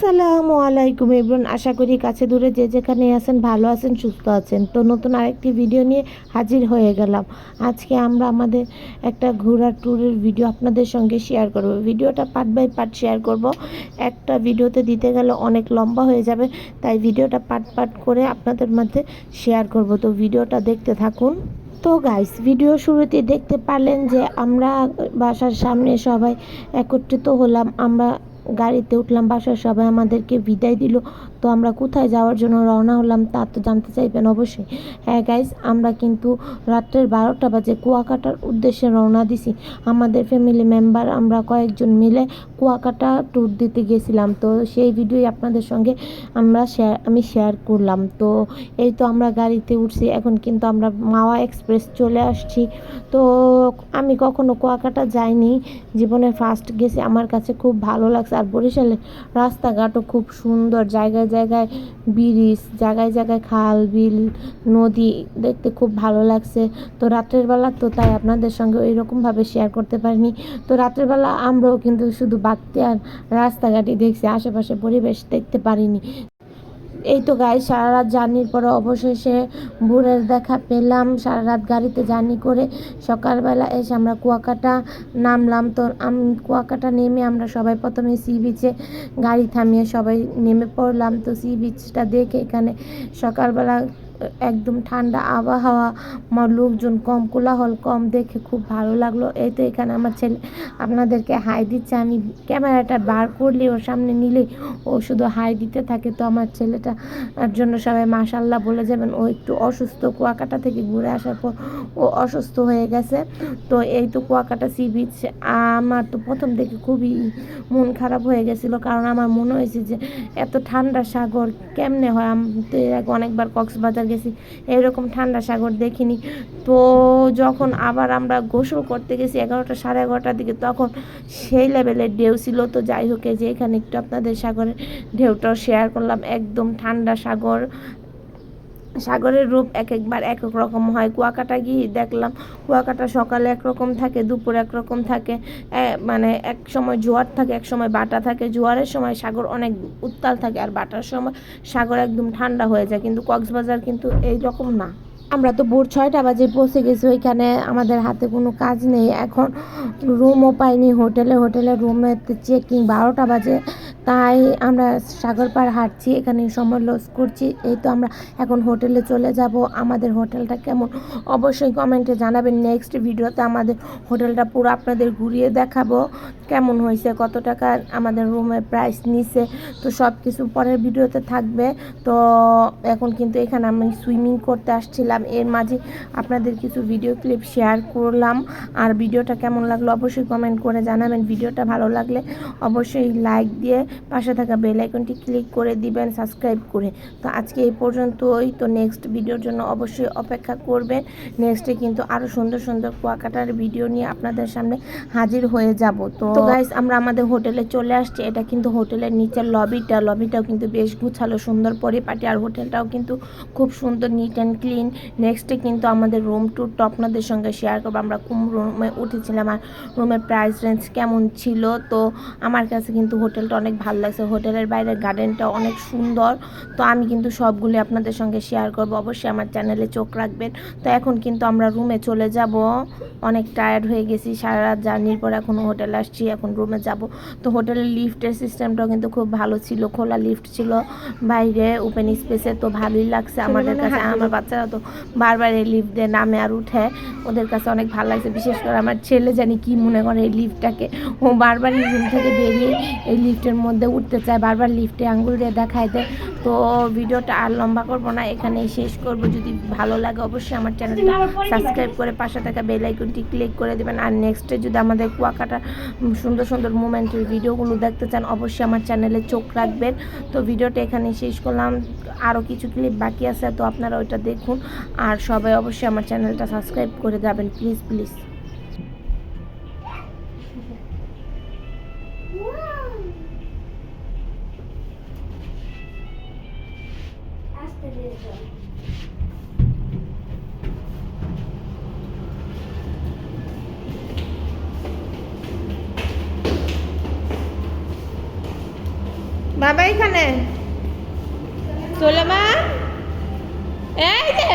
আসসালামু আলাইকুম এভরিওয়ান, আশা করি কাছে দূরে যে যেখানে আছেন, ভালো আছেন, সুস্থ আছেন। তো নতুন আরেকটি ভিডিও নিয়ে হাজির হয়ে গেলাম। আজকে আমরা আমাদের একটা ঘোরার ট্যুরের ভিডিও আপনাদের সঙ্গে শেয়ার করব। ভিডিওটা পার্ট বাই পার্ট শেয়ার করব। একটা ভিডিওতে দিতে গেলে অনেক লম্বা হয়ে যাবে, তাই ভিডিওটা পার্ট পার্ট করে আপনাদের মধ্যে শেয়ার করব। তো ভিডিওটা দেখতে থাকুন। তো গাইস ভিডিও শুরুতে দেখতে পারলেন যে আমরা বাসার সামনে সবাই একত্রিত হলাম। আমরা গাড়িতে উঠলাম, বাসার সবাই আমাদেরকে বিদায় দিল। তো আমরা কোথায় যাওয়ার জন্য রওনা হলাম তা তো জানতে চাইবেন অবশ্যই। হ্যাঁ গাইস আমরা কিন্তু রাত্রের বারোটা বাজে কুয়াকাটার উদ্দেশ্যে রওনা দিছি। আমাদের ফ্যামিলি মেম্বার আমরা কয়েকজন মিলে কুয়াকাটা ট্যুর দিতে গেছিলাম। তো সেই ভিডিওই আপনাদের সঙ্গে আমরা শেয়ার আমি শেয়ার করলাম। তো এই তো আমরা গাড়িতে উঠছি, এখন কিন্তু আমরা মাওয়া এক্সপ্রেস চলে আসছি। তো আমি কখনো কুয়াকাটা যাইনি, জীবনে ফার্স্ট গেছি। আমার কাছে খুব ভালো লাগছে। আর বরিশালে রাস্তাঘাটও খুব সুন্দর। জায়গায় জায়গায় ব্রিজ, জায়গায় জায়গায় খাল, বিল, নদী দেখতে খুব ভালো লাগছে। তো রাত্রের বেলা তো তাই আপনাদের সঙ্গে ওই রকমভাবে শেয়ার করতে পারিনি। তো রাত্রের বেলা আমরাও কিন্তু শুধু বাড়তে আর রাস্তাঘাটই দেখছি, আশেপাশে পরিবেশ দেখতে পারিনি। এই তো গাড়ি সারা রাত জার্নির পরে অবশেষে ভোরের দেখা পেলাম। সারা রাত গাড়িতে জার্নি করে সকালবেলা এসে আমরা কুয়াকাটা নামলাম। তো আমি কুয়াকাটা নেমে আমরা সবাই প্রথমে সি বিচে গাড়ি থামিয়ে সবাই নেমে পড়লাম। তো সি বিচটা দেখে এখানে সকালবেলা একদম ঠান্ডা আবহাওয়া লোকজন কম, কোলাহল কম, দেখে খুব ভালো লাগল। এই তো এখানে আমার ছেলে আপনাদেরকে হাই দিচ্ছে। আমি ক্যামেরাটা বার করলে ওর সামনে নিলেই ও শুধু হাই দিতে থাকে। তো আমার ছেলেটা আর জন্য সবাই মাশাল্লাহ বলে যাবেন, ও একটু অসুস্থ কুয়াকাটা থেকে ঘুরে আসার পর ও অসুস্থ হয়ে গেছে। তো এই তো কুয়াকাটা সি বিচ, আমার তো প্রথম থেকে খুবই মন খারাপ হয়ে গেছিল, কারণ আমার মনে হয়েছে যে এত ঠান্ডা সাগর কেমনে হয়? আমি তো এর আগে অনেকবার কক্সবাজার গেছি। এরকম ঠান্ডা সাগর দেখিনি। তো যখন আবার আমরা গোসল করতে গেছি এগারোটা সাড়ে এগারোটার দিকে, তখন সেই লেভেলের ঢেউ ছিল। তো যাই হোক যে এখানে একটু আপনাদের সাগরের ঢেউটাও শেয়ার করলাম। একদম ঠান্ডা সাগর সাগরের রূপ এক একবার এক এক রকম হয়। কুয়াকাটা গিয়ে দেখলাম, কুয়াকাটা সকালে একরকম থাকে, দুপুর একরকম থাকে। মানে এক সময় জোয়ার থাকে, এক সময় বাটা থাকে। জোয়ারের সময় সাগর অনেক উত্তাল থাকে আর বাটার সময় সাগর একদম ঠান্ডা হয়ে যায়। কিন্তু কক্সবাজার কিন্তু এই রকম না। আমরা তো ভোর ছয়টা বাজে পৌঁছে গেছি, ওইখানে আমাদের হাতে কোনো কাজ নেই। এখন রুমও পাইনি হোটেলে হোটেলে রুমে চেকিং বারোটা বাজে। তাই আমরা সাগর পার হাঁটছি, এখানে সময় লস করছি। এই তো আমরা এখন হোটেলে চলে যাব। আমাদের হোটেলটা কেমন? অবশ্যই কমেন্টে জানাবেন। নেক্সট ভিডিওতে আমাদের হোটেলটা পুরো আপনাদের ঘুরিয়ে দেখাবো। কেমন হয়েছে? কত টাকা আমাদের রুমের প্রাইস নিছে? তো সব কিছু পরের ভিডিওতে থাকবে। তো এখন কিন্তু এখানে আমি সুইমিং করতে আসছিলাম। এর মাঝে আপনাদের কিছু ভিডিও ক্লিপ শেয়ার করলাম। আর ভিডিওটা কেমন লাগল অবশ্যই কমেন্ট করে জানাবেন। ভিডিওটা ভালো লাগলে অবশ্যই লাইক দিয়ে পাশে থাকা বেল আইকনটি ক্লিক করে দিবেন সাবস্ক্রাইব করে। তো আজকে এই পর্যন্তই। তো নেক্সট ভিডিওর জন্য অবশ্যই অপেক্ষা করবেন। নেক্সটে কিন্তু আরও সুন্দর সুন্দর কুয়াকাটার ভিডিও নিয়ে আপনাদের সামনে হাজির হয়ে যাব। তো গাইস আমরা আমাদের হোটেলে চলে আসছি। এটা কিন্তু হোটেলের নিচের লবিটা লবিটাও কিন্তু বেশ গুছালো সুন্দর পরিপাটি। আর হোটেলটাও কিন্তু খুব সুন্দর নিট অ্যান্ড ক্লিন নেক্সটে কিন্তু আমাদের রুম ট্যুরটা আপনাদের সঙ্গে শেয়ার করব। আমরা কোন রুমে উঠেছিলাম আর রুমের প্রাইস রেঞ্জ কেমন ছিল। তো আমার কাছে কিন্তু হোটেলটা অনেক ভালো লাগছে। হোটেলের বাইরের গার্ডেনটা অনেক সুন্দর। তো আমি কিন্তু সবগুলি আপনাদের সঙ্গে শেয়ার করব। অবশ্যই আমার চ্যানেলে চোখ রাখবেন। তো এখন কিন্তু আমরা রুমে চলে যাব। অনেক টায়ার্ড হয়ে গেছি। সারা রাত জার্নির পর এখন হোটেলে আসছি এখন রুমে যাব। তো হোটেলের লিফটের সিস্টেমটাও কিন্তু খুব ভালো ছিল। খোলা লিফট ছিল বাইরে ওপেন স্পেসে তো ভালোই লাগছে আমাদের কাছে। আমার বাচ্চারা তো বারবার এই লিফট দিয়ে নামে আর উঠে। ওদের কাছে অনেক ভালো লাগছে। বিশেষ করে আমার ছেলে জানি কি মনে করে এই লিফটটাকে ও বারবার এই রুম থেকে বেরিয়ে এই লিফটের মধ্যে উঠতে চায়, বারবার লিফটে আঙ্গুল দিয়ে দেখায় দেয় তো ভিডিওটা আর লম্বা করব না, এখানেই শেষ করব। যদি ভালো লাগে অবশ্যই আমার চ্যানেলটা সাবস্ক্রাইব করে পাশে থাকা বেল আইকনটি ক্লিক করে দেবেন। আর নেক্সটে যদি আমাদের কুয়াকাটা সুন্দর সুন্দর মুমেন্টের ভিডিওগুলো দেখতে চান, অবশ্যই আমার চ্যানেলে চোখ রাখবেন। তো ভিডিওটা এখানে শেষ করলাম। আরও কিছু ক্লিপ বাকি আছে, তো আপনারা ওইটা দেখুন। আর সবাই অবশ্যই আমার চ্যানেলটা সাবস্ক্রাইব করে যাবেন প্লিজ প্লিজ বাবা এখানে? সোলেমান এই যে।